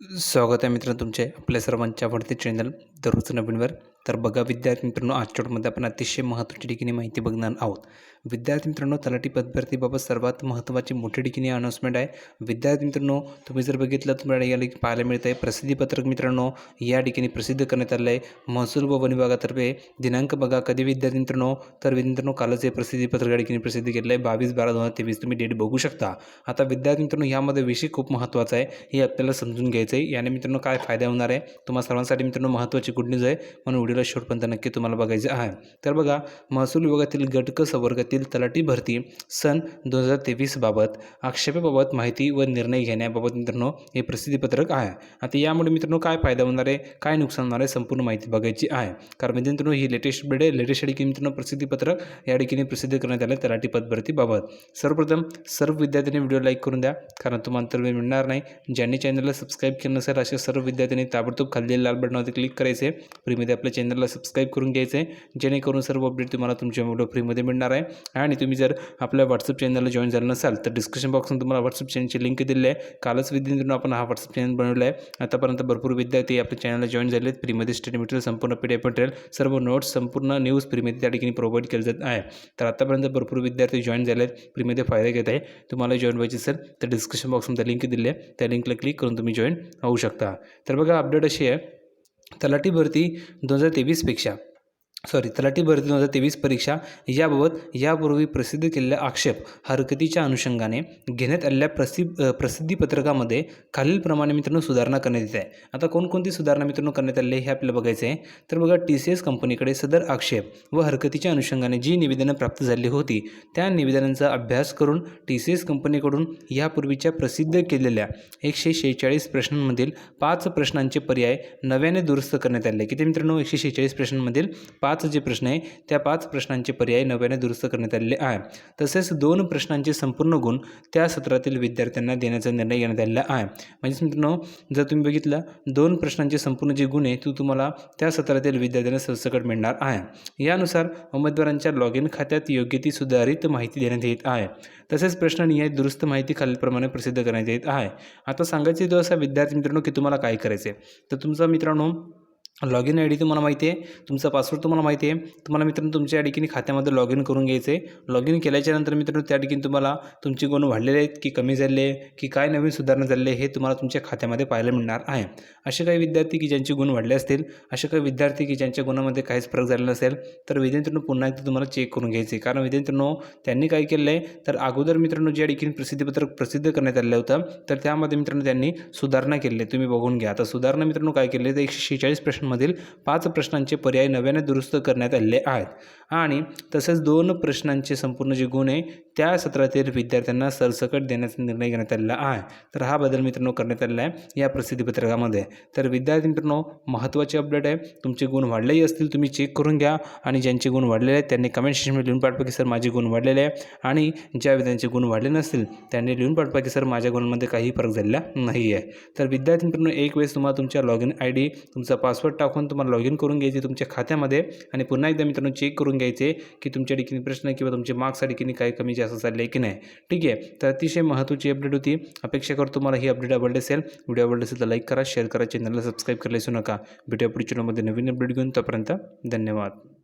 स्वागत आहे मित्रांनो तुमचे आपल्या सर्वांच्या आवडते चॅनल दररोज नवीनवर. तर बघा विद्यार्थी मित्रांनो आजच्या व्हिडिओमध्ये आपण अतिशय महत्त्वाची ठिकाणी माहिती बघणार आहोत. विद्यार्थी मित्रांनो तलाठी पदभरतीबाबत सर्वात महत्त्वाची मोठी ठिकाणी अनाउन्समेंट आहे. विद्यार्थी मित्रांनो तुम्ही जर बघितलं तुम्हाला या पाहायला मिळतं आहे प्रसिद्धीपत्रक मित्रांनो या ठिकाणी प्रसिद्ध करण्यात आलं आहे. महसूल व वन विभागातर्फे दिनांक बघा. कधी विद्यार्थी मित्रांनो तर मित्रांनो कालच हे प्रसिद्धीपत्रक या ठिकाणी प्रसिद्ध केलं आहे. बावीस बारा दोन हजार तेवीस तुम्ही डेट बघू शकता. आता विद्यार्थी मित्रांनो यामध्ये विषय खूप महत्त्वाचा आहे. हे आपल्याला समजून घ्यायचं आहे याने मित्रांनो काय फायदा होणार आहे? तुम्हाला सर्वांसाठी मित्रांनो महत्त्वाची गुड न्यूज आहे. म्हणून व्हिडिओला शेवटपर्यंत नक्की तुम्हाला बघायचं आहे. तर बघा महसूल विभागातील गटक संवर्गातील तलाठी भरती सन दोन हजार तेवीसबाबत आक्षेपाबाबत माहिती व निर्णय घेण्याबाबत मित्रांनो हे प्रसिद्धीपत्रक आहे. आता यामुळे मित्रांनो काय फायदा होणार आहे? काय नुकसान होणार आहे? संपूर्ण माहिती बघायची आहे. कारण म्हणजे मित्रांनो ही लेटेस्ट अपडेट आहे लेटेस्ट ठिकाणी मित्रांनो प्रसिद्धीपत्रक या ठिकाणी प्रसिद्ध करण्यात आलं तलाठी पदभरतीबाबत सर्वप्रथम सर्व विद्यार्थ्यांनी व्हिडिओ लाईक करून द्या कारण तुम्हाला तर वेळ मिळणार नाही. ज्यांनी चॅनलला सबस्क्राईब केलं नसेल अशा सर्व विद्यार्थ्यांनी ताबडतोब खाल्लेल्या लाल बटनावरती क्लिक करायचे. फ्रीमध्ये आपल्या चॅनलला सबस्क्राईब करून घ्यायचं आहे जेणेकरून सर्व अपडेट तुम्हाला तुमच्या व्हिडिओ फ्रीमध्ये मिळणार आहे. आणि तुम्ही जर आपल्या व्हॉट्सअप चॅनलला जॉईन झालं नसाल तर डिस्क्रिप्शन बॉक्समध्ये तुम्हाला व्हॉट्सअप चॅनलची लिंक दिली आहे. कालच विद्यार्थ्यांना आपण हा व्हॉट्सअप चॅनल बनवला आहे. आतापर्यंत भरपूर विद्यार्थी आपल्या चॅनलला जॉईन झाले आहेत फ्रीमध्ये स्टडी मटेरियल संपूर्ण पी डी मटेरियल सर्व नोट्स संपूर्ण न्यूज फ्रीमध्ये त्या ठिकाणी प्रोव्हाइड केलं जात आहे. तर आतापर्यंत भरपूर विद्यार्थी जॉईन झाले आहेत फ्रीमध्ये फायदा घेत आहे. तुम्हाला जॉईन व्हायचे असेल तर डिस्क्रिप्शन बॉक्समध्ये लिंक दिली आहे. त्या लिंकला क्लिक करून तुम्ही जॉईन होऊ शकता. तर बघा अपडेट अशी आहे. तलाठी भरती दोन हजार तेवीसपेक्षा. सॉरी तलाठी भरती दोन हजार तेवीस परीक्षा याबाबत यापूर्वी प्रसिद्ध केलेल्या आक्षेप हरकतीच्या अनुषंगाने घेण्यात आलेल्या प्रसि प्रसिद्धीपत्रकामध्ये खालीलप्रमाणे मित्रांनो सुधारणा करण्यात येत आहे. आता कोणकोणती सुधारणा मित्रांनो करण्यात आलेली आहे हे आपल्याला बघायचं आहे. तर बघा टी सी एस कंपनीकडे सदर आक्षेप व हरकतीच्या अनुषंगाने जी निवेदनं प्राप्त झाली होती त्या निवेदनांचा अभ्यास करून टी सी एस कंपनीकडून यापूर्वीच्या प्रसिद्ध केलेल्या एकशे शेहेचाळीस प्रश्नांमधील पाच प्रश्नांचे पर्याय नव्याने दुरुस्त करण्यात आले. किती मित्रांनो? एकशे शेहेचाळीस प्रश्नांमधील पाच जे प्रश्न आहे त्या पाच प्रश्नांचे पर्याय नव्याने दुरुस्त करण्यात आलेले आहे. तसेच दोन प्रश्नांचे संपूर्ण गुण त्या सत्रातील विद्यार्थ्यांना देण्याचा निर्णय घेण्यात आलेला आहे. म्हणजेच मित्रांनो जर तुम्ही बघितलं दोन प्रश्नांचे संपूर्ण जे गुण आहे तो तुम्हाला त्या सत्रातील विद्यार्थ्यांना सरसकट मिळणार आहे. यानुसार उमेदवारांच्या लॉग इन खात्यात योग्य ती सुधारित माहिती देण्यात येत आहे. तसेच प्रश्ननिहाय दुरुस्त माहिती खालीलप्रमाणे प्रसिद्ध करण्यात येत आहे. आता सांगायचं तो असा विद्यार्थी मित्रांनो की तुम्हाला काय करायचं आहे तर तुमचा मित्रांनो लॉग इन आय डी तुम्हाला माहिती आहे. तुमचा पासवर्ड तुम्हाला माहिती आहे. तुम्हाला मित्रांनो तुमच्या या ठिकाणी खात्यामध्ये लॉग इन करून घ्यायचं आहे. लॉग इन केल्याच्यानंतर मित्रांनो त्या ठिकाणी तुम्हाला तुमचे गुण वाढलेले आहेत की कमी झाले की काय नवीन सुधारणा झालेले हे तुम्हाला तुमच्या खात्यामध्ये पाहायला मिळणार आहे. असे काही विद्यार्थी की ज्यांचे गुण वाढले असतील असे काही विद्यार्थी की ज्यांच्या गुणामध्ये काहीच फरक झालेला नसेल तर विद्यार्थ्यांनो पुन्हा एकदा तुम्हाला चेक करून घ्यायचे आहे. कारण विद्यार्थ्यांनो त्यांनी काय केलं आहे तर अगोदर मित्रांनो ज्या ठिकाणी प्रसिद्धीपत्रक प्रसिद्ध करण्यात आलं होतं तर त्यामध्ये मित्रांनो त्यांनी सुधारणा केली आहे. तुम्ही बघून घ्या. आता सुधारणा मित्रांनो काय केले तर एकशे शेहेचाळीस मधील पाच प्रश्नांचे पर्याय नव्याने दुरुस्त करण्यात आलेले आहेत. आणि तसेच दोन प्रश्नांचे संपूर्ण जे गुण आहे त्या सत्रातील विद्यार्थ्यांना सरसकट देण्याचा निर्णय घेण्यात आलेला आहे. तर हा बदल मित्रांनो करण्यात आलेला आहे या प्रसिद्धीपत्रकामध्ये तर विद्यार्थी मित्रांनो महत्त्वाचे अपडेट आहे. तुमचे गुण वाढलेही असतील तुम्ही चेक करून घ्या. आणि ज्यांचे गुण वाढलेले आहेत त्यांनी कमेंट सेक्शनमध्ये लिहून पाठवा की सर माझे गुण वाढलेले आहे. आणि ज्या विद्यार्थ्यांचे गुण वाढले नसतील त्यांनी लिहून पाठवा की सर माझ्या गुणांमध्ये काही फरक झालेला नाही आहे तर विद्यार्थी मित्रांनो एक वेळेस तुम्हाला तुमच्या लॉग इन आय डी तुमचा पासवर्ड टाकून तुम्हाला लॉग इन करून घ्यायचे तुमच्या खात्यामध्ये. आणि पुन्हा एकदा मित्रांनो चेक करून घ्यायचे की तुमच्या ठिकाणी प्रश्न किंवा तुमचे मार्क्स ठिकाणी काही कमी जास्त चालले की नाही. ठीक आहे? तर अतिशय महत्त्वाची अपडेट होती. अपेक्षा करतो तुम्हाला ही अपडेट आवडली असेल. व्हिडिओ आवडली असेल तर लाईक करा शेअर करा चॅनलला सबस्क्राईब करायला विसरू नका. भेटूया पुढच्या व्हिडिओमध्ये नवीन अपडेट घेऊन. तोपर्यंत धन्यवाद.